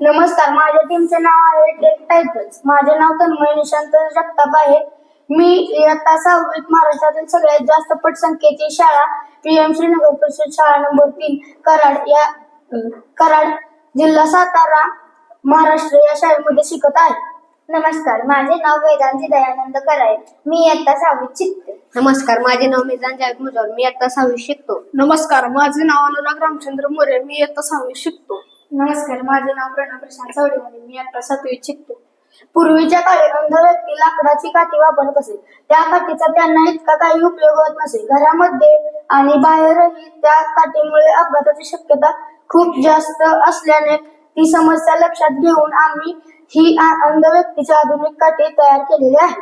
नमस्कार माझ्या टीमचे नाव आहे टेक टायटल्स माझे नाव तन्मय निशांत जगताप आहे. मी इयत्ता सहावीत महाराष्ट्रातील सगळ्यात जास्त पटसंख्येची शाळा पी एम श्रीनगर परिषद शाळा नंबर तीन कराड या कराड जिल्हा सातारा महाराष्ट्र या शाळेमध्ये शिकत आहे. नमस्कार माझे नाव वेदांती दयानंद कराळे मी इयत्ता सहावीत शिकते. नमस्कार माझे नाव मिजान जावेद मुजोर. मी आता सहावी शिकतो. नमस्कार माझे नाव अनुराग रामचंद्र मोरे. मी इयत्ता सहावीत शिकतो. नमस्कार माझे नाव प्रणव प्रशांत चौडेमध्ये मी आता सातवीत शिकतो. पूर्वीच्या काळी अंध व्यक्ती लाकडाची काठी वापरत असे. त्या काठीचा त्यांना इतका काही उपयोग होत नसे. घरामध्ये आणि बाहेरही त्या काठीमुळे अपघाताची शक्यता खूप जास्त असल्याने ती समस्या लक्षात घेऊन आम्ही ही अंध व्यक्तीची आधुनिक काठी तयार केलेली आहे.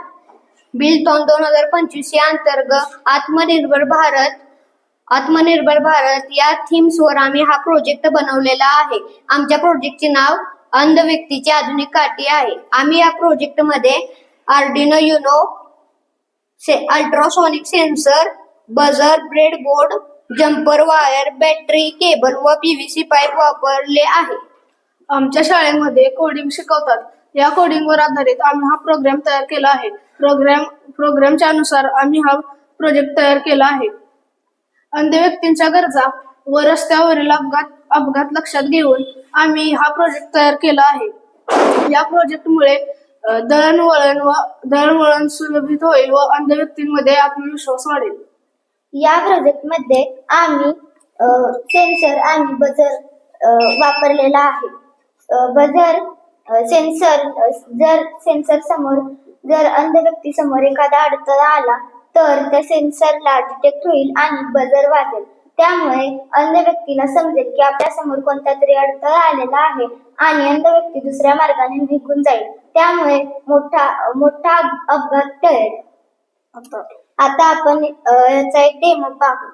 बिल दोन दोन हजार पंचवीस या अंतर्गत आत्मनिर्भर भारत आत्मनिर्भर भारत या themes वर आम्ही हा प्रोजेक्ट बनवलेला आहे. आमच्या प्रोजेक्टचे नाव अंध व्यक्तीची आधुनिक काठी आहे. आम्ही या प्रोजेक्टमध्ये आर्डिनो युनो से ultrasonic sensor buzzer bread board jumper wire battery cable व पीव्हीसी पाईप वापरले आहे. आमच्या शाळेमध्ये कोडिंग शिकवतात. या कोडिंगवर आधारित आम्ही हा प्रोग्राम तयार केला आहे. प्रोग्राम प्रोग्रामच्या अनुसार आम्ही हा प्रोजेक्ट तयार केला आहे. अंध व्यक्तींच्या गरजा व रस्त्यावरील अपघात अपघात लक्षात घेऊन आम्ही हा प्रोजेक्ट तयार केला आहे. या प्रोजेक्टमुळे दळणवळण व दळणवळण सुलभित होईल व अंध व्यक्तींमध्ये आत्मविश्वास वाढेल. या प्रोजेक्टमध्ये आम्ही सेन्सर आणि बजर वापरलेला आहे. बजर सेन्सर जर सेन्सर समोर जर अंध व्यक्ती समोर एखादा अडथळा आला तर त्या सेन्सरला डिटेक्ट होईल आणि बझर वाजेल. त्यामुळे अंध व्यक्तीला समजेल की आपल्यासमोर कोणता तरी अडथळा आलेला आहे आणि अंध व्यक्ती दुसऱ्या मार्गाने निघून जाईल. त्यामुळे मोठा मोठा अपघात टळेल. आता आपण याचा एक डेमो पाहू.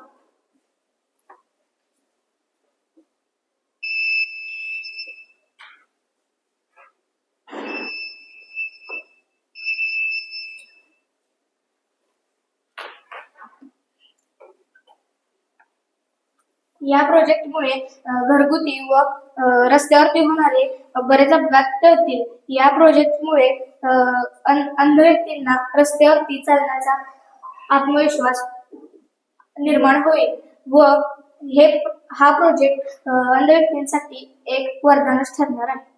या प्रोजेक्टमुळे घरगुती व रस्त्यावरती होणारे बरेच अपघात टळतील. या प्रोजेक्टमुळे अंध व्यक्तींना रस्त्यावरती चालण्याचा आत्मविश्वास निर्माण होईल व हे हा प्रोजेक्ट अंध व्यक्तींसाठी एक वरदानच ठरणार आहे.